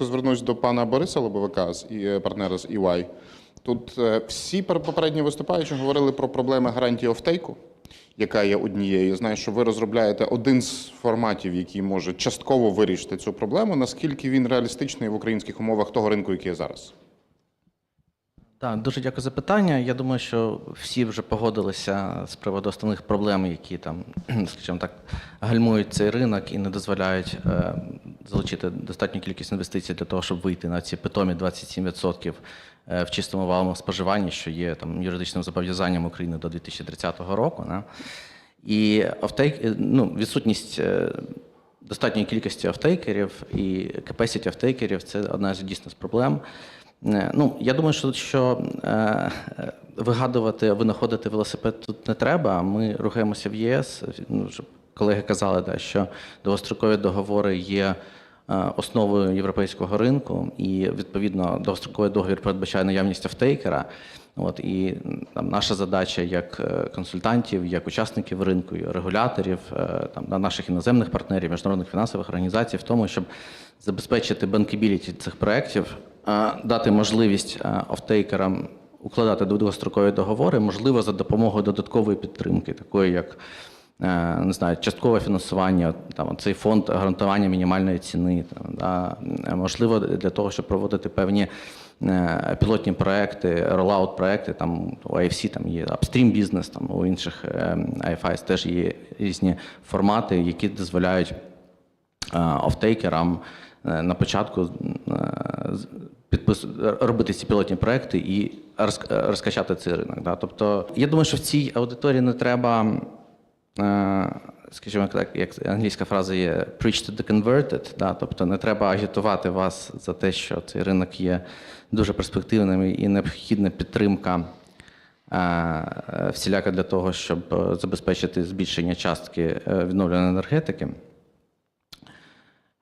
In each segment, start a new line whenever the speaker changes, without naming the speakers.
Звернусь до пана Бориса Лобовика з е, партнера з EY. Тут е, всі пер- попередні виступаючі говорили про проблеми гарантії офтейку, яка є однією. Знаю, що ви розробляєте один з форматів, який може частково вирішити цю проблему. Наскільки він реалістичний в українських умовах того ринку, який є зараз?
Так, дуже дякую за питання. Я думаю, що всі вже погодилися з приводу основних проблем, які там, скажімо так, гальмують цей ринок і не дозволяють е, залучити достатню кількість інвестицій для того, щоб вийти на ці питомі 27% е, в чистому валовому споживанні, що є там юридичним зобов'язанням України до 2030 року. Да? І офтейк, е, ну, відсутність достатньої кількості офтейкерів і capacity офтейкерів це одна з дійсно з проблем. Е, Ну, я думаю, що, що е, е, вигадувати, винаходити велосипед тут не треба. Ми рухаємося в ЄС. Ну, колеги казали, да, що довгострокові договори є е, основою європейського ринку, і відповідно довгостроковий договір передбачає наявність офтейкера. От і там наша задача як консультантів, як учасників ринку, регуляторів, там на наших іноземних партнерів, міжнародних фінансових організацій, в тому, щоб забезпечити банкібіліті цих проєктів, дати можливість офтейкерам укладати довгострокові договори, можливо, за допомогою додаткової підтримки, такої як е, не знаю, часткове фінансування, там цей фонд гарантування мінімальної ціни, там, да, е, можливо, для того, щоб проводити певні е, пілотні проекти, ролаут проекти, там у IFC там є апстрім бізнес, там у інших IFIs теж є різні формати, які дозволяють офтейкерам на початку підпис... робити ці пілотні проекти і розк- розкачати цей ринок. Да? Тобто, я думаю, що в цій аудиторії не треба, е, скажімо так, як англійська фраза є preach to the converted, да? тобто не треба агітувати вас за те, що цей ринок є дуже перспективним і необхідна підтримка е, всіляка для того, щоб е, забезпечити збільшення частки е, енергетики.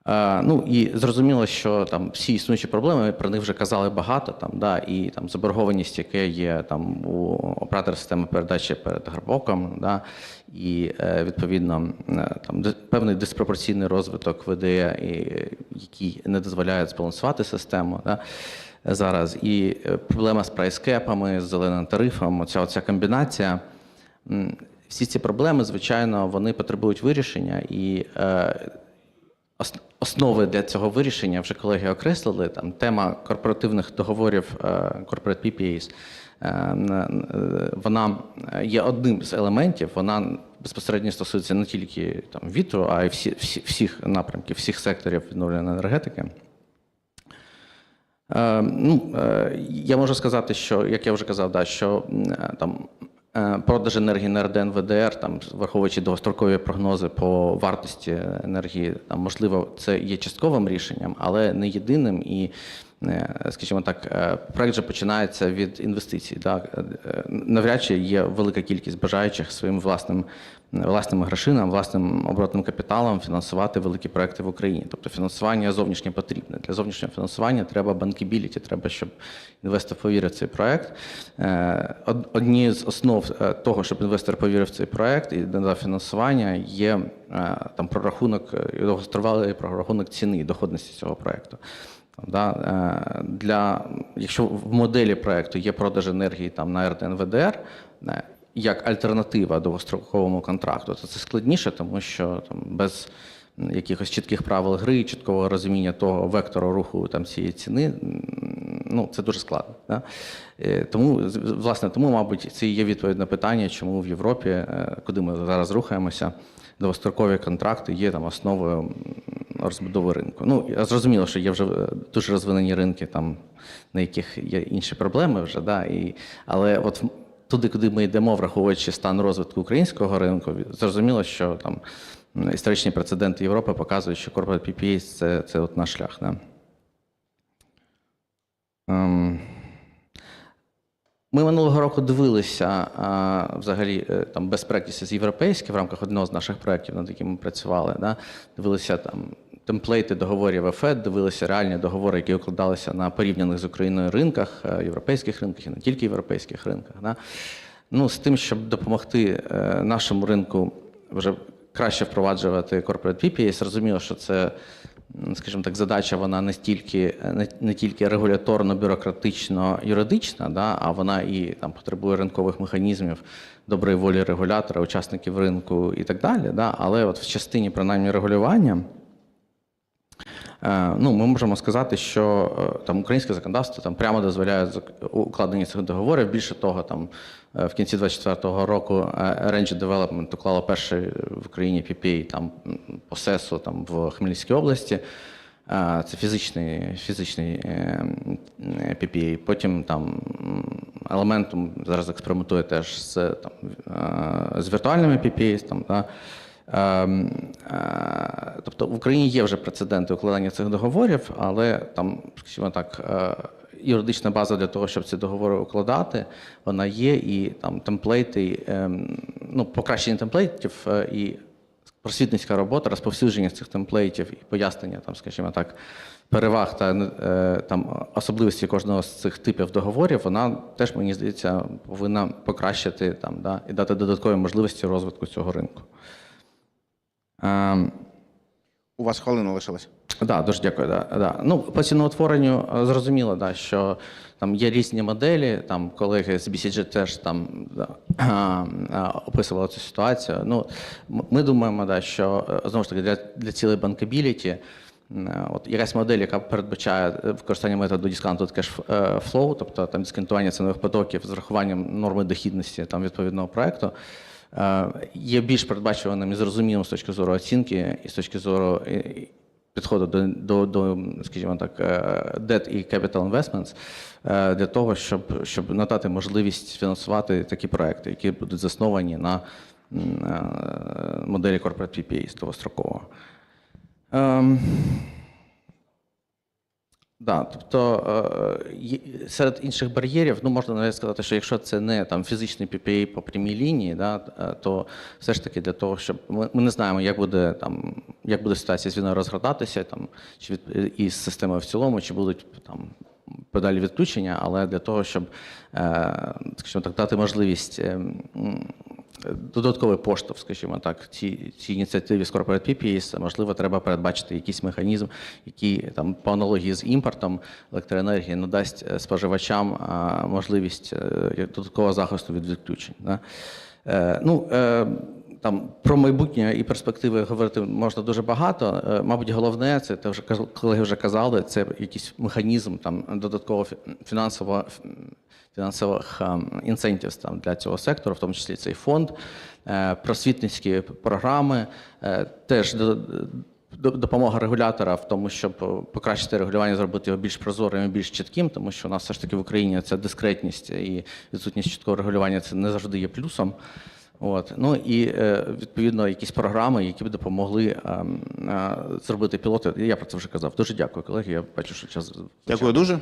Е, Ну і зрозуміло, що там всі існуючі проблеми, ми про них вже казали багато. Там да, і там заборгованість, яка є там у оператора системи передачі перед грабоком, да, і е, відповідно е, там певний диспропорційний розвиток веде, який не дозволяє збалансувати систему. Да, зараз. І проблема з прайскепами, з зеленим тарифом, оця, оця комбінація. Всі ці проблеми, звичайно, вони потребують вирішення, і основи для цього вирішення вже колеги окреслили. Там тема корпоративних договорів, е, corporate PPAs, е, н- вона є одним з елементів. Вона безпосередньо стосується не тільки там вітру, а й всі, всі, всіх напрямків, всіх секторів відновлюваної енергетики. Е, ну, е, я можу сказати, що, як я вже казав, да, що е, там е, продаж енергії на РДН ВДР, там, враховуючи довгострокові прогнози по вартості енергії, там, можливо, це є частковим рішенням, але не єдиним. І, е, скажімо так, е, проект же починається від інвестицій. Да? Е, е, Навряд чи є велика кількість бажаючих своїм власним власними грошинами, власним оборотним капіталом фінансувати великі проекти в Україні. Тобто фінансування зовнішнє потрібне. Для зовнішнього фінансування треба банкібіліті, треба, щоб інвестор повірив в цей проект. Е, Одні з основ е, того, щоб інвестор повірив в цей проект і надав фінансування, є е, там прорахунок, е, довгостривалий прорахунок ціни і доходності цього проекту. Да, е, для, якщо в моделі проекту є продаж енергії там, на РДН ВДР, е, як альтернатива довгостроковому контракту, то це складніше, тому що там, без якихось чітких правил гри, чіткого розуміння того вектору руху там, цієї ціни, ну, це дуже складно. Да? Е, Тому, власне, тому, мабуть, це і є відповідь на питання, чому в Європі, куди ми зараз рухаємося, довгострокові контракти є там основою розбудови ринку. Ну, зрозуміло, що є вже е, дуже розвинені ринки, там, на яких є інші проблеми вже, да, і, але от туди, куди ми йдемо, враховуючи стан розвитку українського ринку, зрозуміло, що там історичні прецеденти Європи показують, що Corporate PPA – це, це от наш шлях. Да. Ем, ми минулого року дивилися а, взагалі е, там best practices європейські в рамках одного з наших проєктів, над якими ми працювали. Да? Дивилися там темплейти договорів ЕФЕД, дивилися реальні договори, які укладалися на порівняних з Україною ринках, е, європейських ринках і не тільки європейських ринках. Да? Ну, з тим, щоб допомогти е, нашому ринку вже краще впроваджувати corporate PPA, зрозуміло, що це скажімо так, задача вона не стільки не, не тільки регуляторно-бюрократично-юридична, да, а вона і там потребує ринкових механізмів, доброї волі регулятора, учасників ринку і так далі. Да. Але от в частині принаймні регулювання. Е, Ну, ми можемо сказати, що е, там українське законодавство там прямо дозволяє укладення цих договорів. Більше того, там е, в кінці 24-го року Range Development уклало перший в Україні PPA там по СЕСу там в Хмельницькій області. Це фізичний, фізичний PPA. Потім там елементом зараз експериментує теж з, там, з віртуальними PPA. Там, да. Ем, Тобто в Україні є вже прецеденти укладання цих договорів, але там, скажімо так, е, юридична база для того, щоб ці договори укладати, вона є, і там темплейти, ем, ну, покращення темплейтів е, і просвітницька робота, розповсюдження цих темплейтів і пояснення, там, скажімо так, переваг та е, там, особливості кожного з цих типів договорів, вона теж, мені здається, повинна покращити там, да, і дати додаткові можливості розвитку цього ринку.
У вас хвилина лишилась.
Да, дуже дякую. Да, да. Ну, по ціноутворенню е, зрозуміло, да, що там є різні моделі. Там колеги з BCG теж там да, описували цю ситуацію. Ну, ми думаємо, да, що е, знову ж таки для, для цілей банкабіліті. е, От якась модель, яка передбачає використання методу Discounted Cash Flow, тобто там дисконтування цінових потоків з врахуванням норми дохідності там, відповідного проекту, є більш передбачуваним і зрозумілим з точки зору оцінки і з точки зору е, підходу до, до, до скажімо так, е, debt і capital investments е, для того, щоб, щоб надати можливість фінансувати такі проекти, які будуть засновані на е, моделі corporate PPA довгострокового. Ем, Да, тобто е, серед інших бар'єрів, ну можна навіть сказати, що якщо це не там фізичний PPA по прямій лінії, да, е, то все ж таки для того, щоб ми, ми не знаємо, як буде там, як буде ситуація з війною розгортатися, там чи від із системою в цілому, чи будуть там подалі відключення, але для того, щоб е, скажімо так, дати можливість. Додатковий поштовх, скажімо так, цій, цій ініціативі з Corporate PPAs, можливо, треба передбачити якийсь механізм, який там по аналогії з імпортом електроенергії надасть е, споживачам можливість е, додаткового захисту від відключень. Е, ну, там про майбутнє і перспективи говорити можна дуже багато. Е, Мабуть, головне, це те вже колеги вже казали, це якийсь механізм там додатково фі- фінансово фінансових інцентів там для цього сектору, в тому числі цей фонд, е, просвітницькі програми, е, теж до- до- допомога регулятора в тому, щоб покращити регулювання, зробити його більш прозорим і більш чітким, тому що у нас все ж таки в Україні ця дискретність і відсутність чіткого регулювання це не завжди є плюсом. От. Ну і е, відповідно якісь програми, які б допомогли ем, е, зробити пілоти. Я про це вже казав. Дуже дякую, колеги. Я бачу, що час
Дякую дуже.